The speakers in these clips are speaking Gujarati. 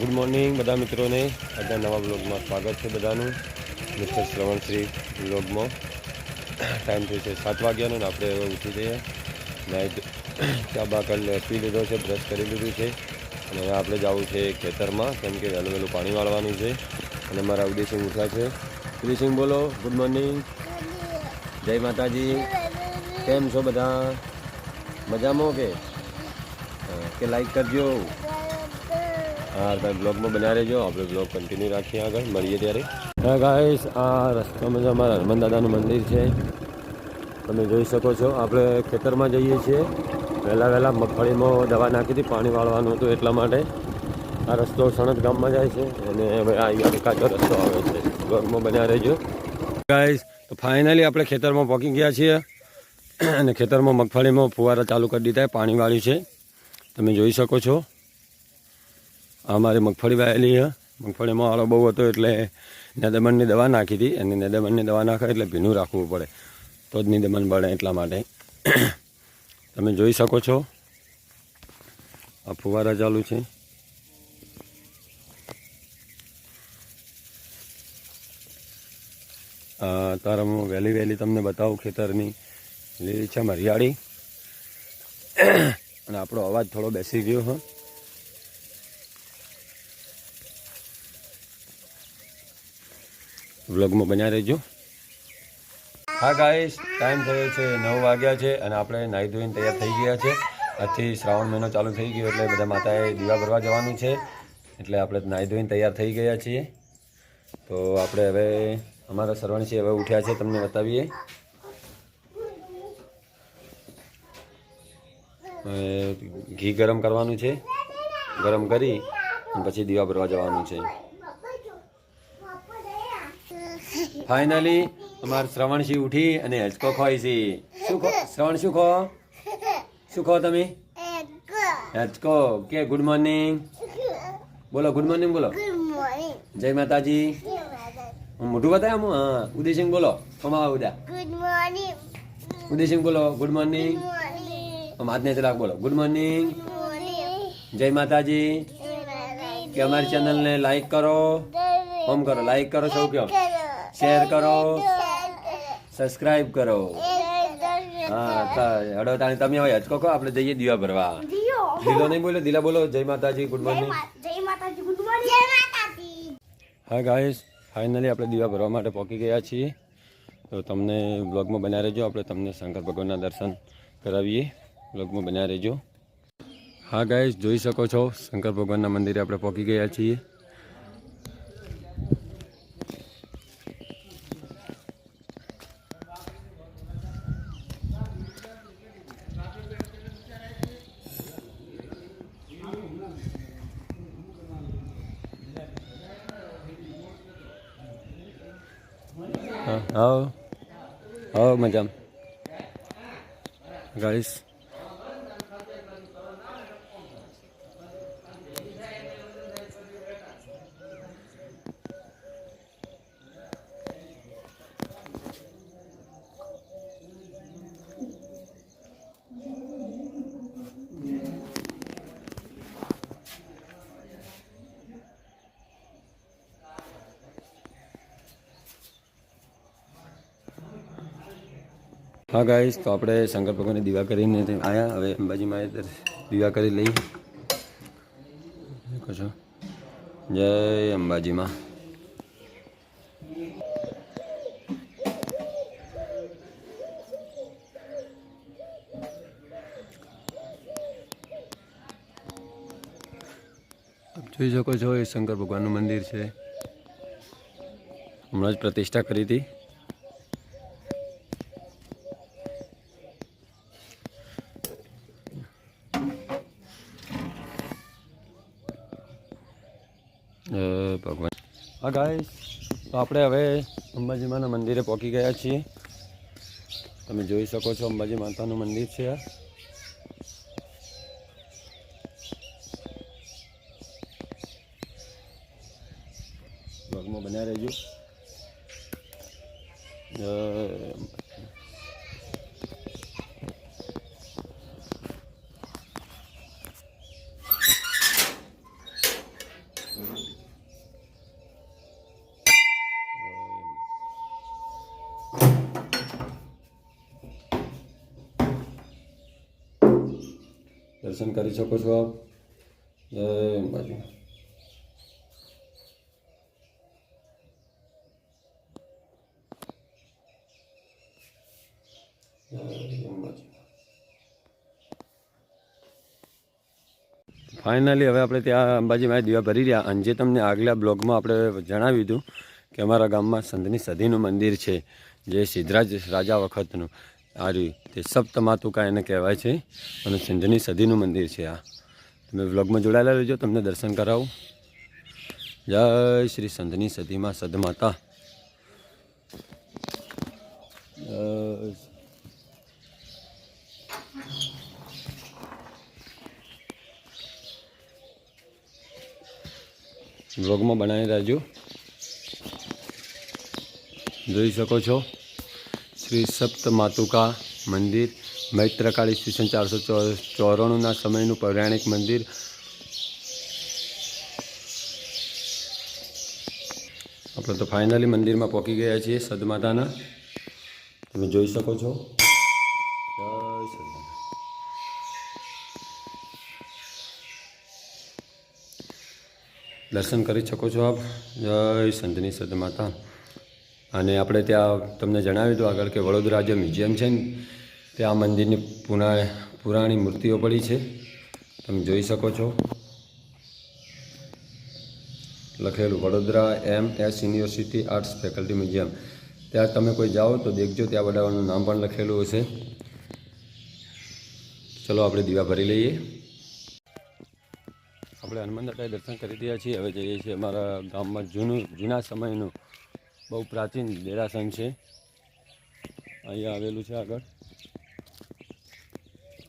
ગુડ મોર્નિંગ બધા મિત્રોને. આજના નવા બ્લોગમાં સ્વાગત છે બધાનું. મિસ્ટર શ્રવણશ્રી બ્લોગમાં ટાઈમ થયો છે સાત વાગ્યાનો ને આપણે હવે ઉઠી જઈએ. નાઇટ ચા બા કરી પી લીધો છે બ્રશ કરી લીધું છે. અને હવે આપણે જવું છે ખેતરમાં, કેમ કે વહેલું વહેલું પાણી વાળવાનું છે. અને મારા ઉદયસિંહ ઉઠા છે. ઉદયસિંહ બોલો ગુડ મોર્નિંગ જય માતાજી. કેમ છો બધા? મજામાં કે? કે લાઈક કરજો. હા તમે બ્લોગમાં બન્યા રહેજો. આપણે બ્લોગ કન્ટિન્યુ રાખીએ આગળ. મળીએ ત્યારે. હા ગાઈસ આ રસ્તામાં જ અમારા હનુમાન દાદાનું મંદિર છે. તમે જોઈ શકો છો, આપણે ખેતરમાં જઈએ છીએ. વહેલા વહેલા મગફળીમાં દવા નાખી હતી, પાણી વાળવાનું હતું એટલા માટે. આ રસ્તો સણદ ગામમાં જાય છે. અને હવે આ કાચો રસ્તો આવે છે. બ્લોગમાં બન્યા રહેજો. ગાઈસ તો ફાઇનલી આપણે ખેતરમાં પહોંચી ગયા છીએ. અને ખેતરમાં મગફળીમાં ફુવારા ચાલુ કરી દીધા પાણી વાળ્યું છે. તમે જોઈ શકો છો. આ મારી મગફળી વાયેલી છે. મગફળીમાં આળો બહુ હતો એટલે નેદમણની દવા નાખી હતી. અને નેદમનની દવા નાખે એટલે ભીનું રાખવું પડે. તો જ નિદમન બળે એટલા માટે. તમે જોઈ શકો છો. આ ફુવારા ચાલુ છે. તારા હું વહેલી વહેલી તમને બતાવું ખેતરની. લીલીછમ હરિયાળી અને આપણો અવાજ થોડો બેસી ગયો, હા. વ્લોગમાં બન્યા રહેજો. હા ગાઈશ ટાઈમ થયો છે નવ વાગ્યા છે અને આપણે નાહી ધોઈને તૈયાર થઈ ગયા છે. આજથી શ્રાવણ મહિનો ચાલુ થઈ ગયો એટલે બધા માતાએ દીવા ભરવા જવાનું છે. એટલે આપણે નાહી ધોઈને તૈયાર થઈ ગયા છીએ. તો આપણે હવે અમારા સરવણસિંહ હવે ઉઠ્યા છે, તમને બતાવીએ. ઘી ગરમ કરવાનું છે. ગરમ કરી પછી દીવા ભરવા જવાનું છે. ફાઇનલી અમાર શ્રવણસિંહ ઉઠી અને હેચકો ખોય છે. શું ખો શ્રવણ શું ખો? શું ખો તમે? હચકો કે ગુડ મોર્નિંગ બોલો ગુડ મોર્નિંગ બોલો. જય માતાજી. હું મોઢું બતાવ્યા હું હા ઉદયસિંહ બોલો. અમા ઉદા. ઉદયસિંહ બોલો ગુડ મોર્નિંગ હાથ ને ચલાક બોલો ગુડ મોર્નિંગ જય માતાજી. કે અમારી ચેનલને લાઈક કરો. હોમ કરો લાઈક કરો સૌ કયો શેર કરો. સબસ્ક્રાઇબ કરો. હા હડો તાણી તમે હવે હચકો કહો આપણે જઈએ દીવા ભરવા. દીલો નહીં બોલો દીલા બોલો. જય માતાજી ગુડ મોર્નિંગ. જય માતાજી ગુડ મોર્નિંગ. હા ગાઈસ ફાઇનલી આપણે દીવા ભરવા માટે પહોંચી ગયા છીએ. તો તમને બ્લોગમાં બન્યા રહેજો. આપણે તમને શંકર ભગવાનના દર્શન કરાવીએ. બ્લોગમાં બન્યા રહેજો. હા ગાઈસ જોઈ શકો છો શંકર ભગવાનના મંદિરે આપણે પહોંચી ગયા છીએ. હવ. હા મજામાં. ગાઈસ હા ગાઈશ તો આપણે શંકર ભગવાનની દીવા કરીને આવ્યા હવે અંબાજીમાં દીવા કરી લઈ. કશો જય અંબાજીમાં. આપ જોઈ શકો છો, એ શંકર ભગવાનનું મંદિર છે. હમણાં જ પ્રતિષ્ઠા કરી હતી જય ભગવાન હા ગાઈસ તો આપણે હવે અંબાજીમાના મંદિરે પહોંચી ગયા છીએ. તમે જોઈ શકો છો અંબાજી માતાનું મંદિર છે આ. ભાગમાં બન્યા રહેજો. દર્શન કરી શકો છો આપ. જય અંબાજી ફાઇનલી હવે આપણે ત્યાં અંબાજીમાં દીવા ભરી રહ્યા. અને જે તમને આગલા બ્લોગમાં આપણે જણાવ્યું હતું કે અમારા ગામમાં સંતની સદીનું મંદિર છે, જે સિદ્ધરાજ રાજા વખતનું. આ રહ્યું તે સપ્તમાતુકા એને કહેવાય છે. અને સિંધની સદીનું મંદિર છે આ. તમે વ્લોગમાં જોડાયેલા રહેજો, તમને દર્શન કરાવું. જય શ્રી સંતની સદીમાં સદમાતા. વ્લોગમાં બનાવી રહેજો જોઈ શકો છો. શ્રી સપ્ત માતુકા મંદિર, મૈત્રકાળી ઈસવીસન ચારસો ચોરાણુંના સમયનું પૌરાણિક મંદિર. આપણે તો ફાઇનલી મંદિરમાં પહોંચી ગયા છીએ સદમાતાના. તમે જોઈ શકો છો. દર્શન કરી શકો છો આપ. જય સંતની સદમાતા. અને આપણે ત્યાં તમને જણાવ્યું હતું આગળ કે વડોદરા જે મ્યુઝિયમ છે ને, ત્યાં મંદિરની પુના, પુરાણી મૂર્તિઓ પડી છે. તમે જોઈ શકો છો. લખેલું, Vadodara M S university arts faculty museum. ત્યાં તમે કોઈ જાઓ તો દેખજો, ત્યાં વડાવાનું નામ પણ લખેલું હશે. ચલો, આપણે દીવા ભરી લઈએ. આપણે હનુમાન દર્શન કરી રહ્યા છીએ. હવે જઈએ છીએ અમારા ગામમાં જૂનું, જૂના સમયનું બહુ પ્રાચીન દેરાસન છે. અહીંયા આવેલું છે આગળ.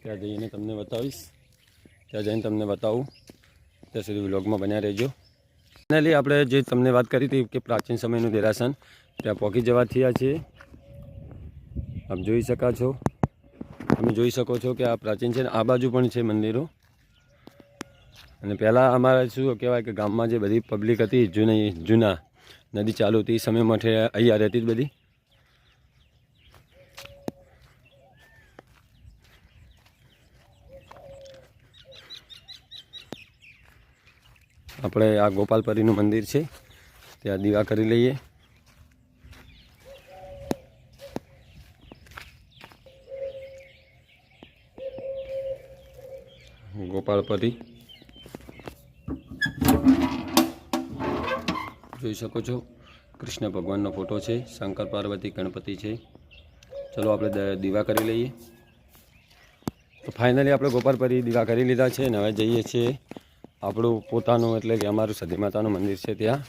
ત્યાં જઈને તમને બતાવીશ. ત્યાં જઈને તમને બતાવું. ત્યાં સુધી વ્લોગમાં બન્યા રહેજો. ફાઇનલી આપણે જે તમને વાત કરી હતી કે પ્રાચીન સમયનું દેરાસન ત્યાં પહોંચી જવા થયા છીએ આપ જોઈ શકા છો. તમે જોઈ શકો છો કે આ પ્રાચીન છે આ બાજુ પણ છે મંદિરો. અને પહેલાં અમારે શું કહેવાય કે ગામમાં જે બધી પબ્લિક હતી, જૂની, જૂના નદી ચાલુ હતી. સમય માટે અહીંયા રહેતી જ બધી. આપણે આ ગોપાલપરીનું મંદિર છે. ત્યાં દીવા કરી લઈએ. ગોપાલપરી. જોઈ શકો છો. કૃષ્ણ ભગવાનનો ફોટો છે. શંકર પાર્વતી ગણપતિ છે. ચલો આપણે દીવા કરી લઈએ. તો ફાઇનલી આપણે ગોપાલપરી દીવા કરી લીધા છે અને હવે જઈએ છીએ આપણું પોતાનું એટલે કે અમારું સતી માતાનું મંદિર છે ત્યાં.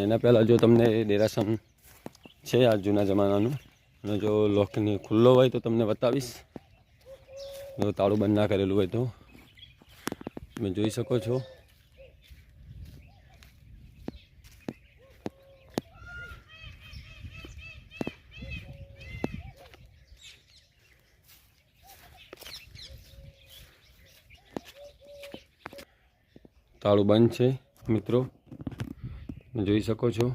એના પહેલાં જો તમને દેરાસન છે આ જૂના જમાનાનું. અને જો લોકની ખુલ્લો હોય તો તમને બતાવીશ. જો તાળું બંધ ના કરેલું હોય તો. તમે જોઈ શકો છો. તાળું બંધ છે, મિત્રો. જોઈ શકો છો.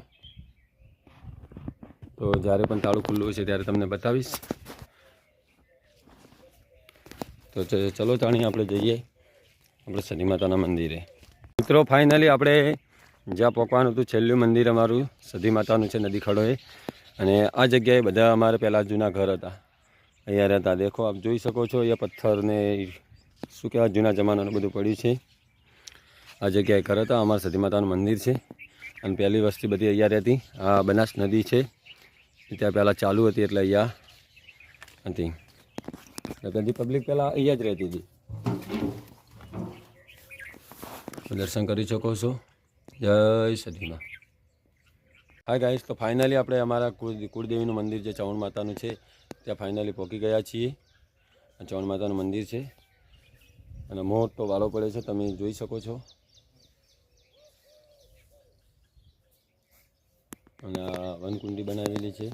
તો જ્યારે પણ તાળું ખુલ્લું હશે ત્યારે તમને બતાવીશ. તો ચલો ચાણી આપણે જઈએ આપણે શનિ માતાના મંદિરે. મિત્રો, ફાઇનલી આપણે જ્યાં પહોંચવાનું હતું છેલ્લું મંદિર અમારું સધી માતાનું છે નદી ખડોએ. અને આ જગ્યાએ બધા અમારે પહેલાં જૂના ઘર હતા. અહીંયા રહેતા. દેખો, આપ જોઈ શકો છો, અહીંયા પથ્થર ને શું કહેવાય, જૂના જમાનાનું બધું પડ્યું છે. આ જગ્યાએ કરો તો અમારા સતી માતાનું મંદિર છે. અને પહેલી વસ્તી બધી અહીંયા રહેતી. આ બનાસ નદી છે. ત્યાં પહેલાં ચાલુ હતી એટલે અહીંયા હતી. બધી પબ્લિક પહેલાં અહીંયા જ રહેતી હતી. દર્શન કરી શકો છો. જય સતીમાં હા ગાઈશ તો ફાઇનલી આપણે અમારા કુળ, કુળદેવીનું મંદિર જે ચવણ માતાનું છે. ત્યાં ફાઇનલી પહોંચી ગયા છીએ. આ ચવણ માતાનું મંદિર છે. અને મોટો વાલો પડે છે, તમે જોઈ શકો છો. અને આ વનકુંડી બનાવેલી છે.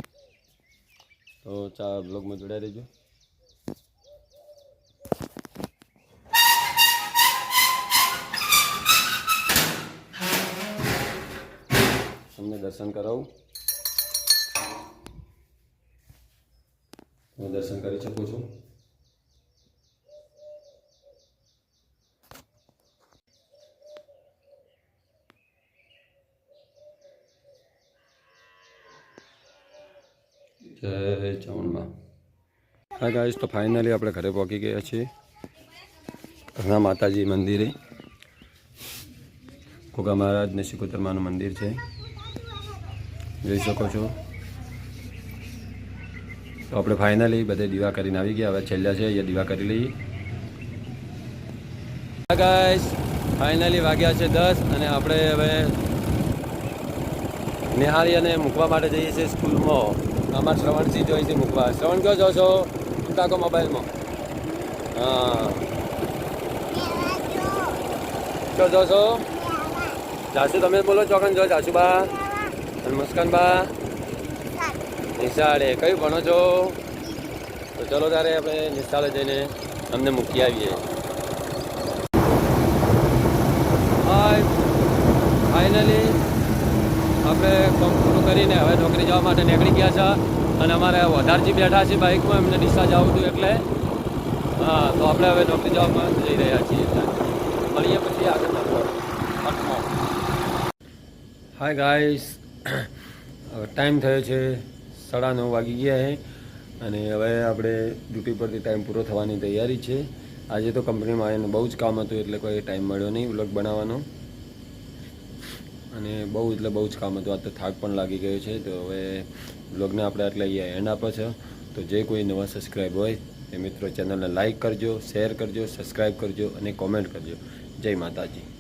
તો ચા બ્લોગમાં જોડાઈ રહેજો. તમને દર્શન કરાવું. તમે દર્શન કરી શકો છો. જય ચામુંડમાં હા ગાઈશ તો ફાઇનલી આપણે ઘરે પહોંચી ગયા છીએ. ઘણા માતાજી મંદિરે. ગોગા મહારાજ ને શિકોતરમાનું મંદિર છે. જોઈ શકો છો. તો આપણે ફાઇનલી બધે દીવા કરીને આવી ગયા. હવે છેલ્લા છે, અહીંયા દીવા કરી લઈએ. ગાઈશ ફાઇનલી વાગ્યા છે દસ અને આપણે હવે નિહાળી અને મૂકવા માટે જઈએ છીએ સ્કૂલમાં. અમારા શ્રવણસિંહ જોઈએ છે મૂકવા. શ્રવણ કયો જો છો? કાકો મોબાઈલમાં? હા. કયો જો છો? જાસુ તમે બોલો ચોકન જો જાસુબા મુસ્કાનબા. નિશાળે. કયું ભણો છો? તો ચલો તારે આપણે નિશાળે જઈને અમને મૂકી આવીએ. ફાઈનલી આપણે પૂરું કરીને હવે નોકરી જવા માટે નીકળી ગયા છે. અને અમારે વધારજી બેઠા છે બાઇકમાં, એમને ડીસા જવું એટલે. હા, તો આપણે હવે નોકરી જવામાં જઈ રહ્યા છીએ. મળીએ પછી આગળ હાય ગાઈસ હવે ટાઈમ થયો છે સાડા નવ વાગી ગયા છે. અને હવે આપણે ડ્યુટી પરથી ટાઈમ પૂરો થવાની તૈયારી છે. આજે તો કંપનીમાં આવીને બહુ જ કામ હતું એટલે કોઈ ટાઈમ મળ્યો નહીં વ્લોગ બનાવવાનો. અને બહુ એટલે બહુ જ કામ હતું. આ તો થાક પણ લાગી ગયો છે. તો હવે બ્લોગને આપણે એટલે અહીંયા એન્ડ આપે છે. તો જે કોઈ નવા સબસ્ક્રાઈબ હોય એ મિત્રો ચેનલને લાઈક કરજો શેર કરજો સબસ્ક્રાઈબ કરજો અને કોમેન્ટ કરજો. જય માતાજી.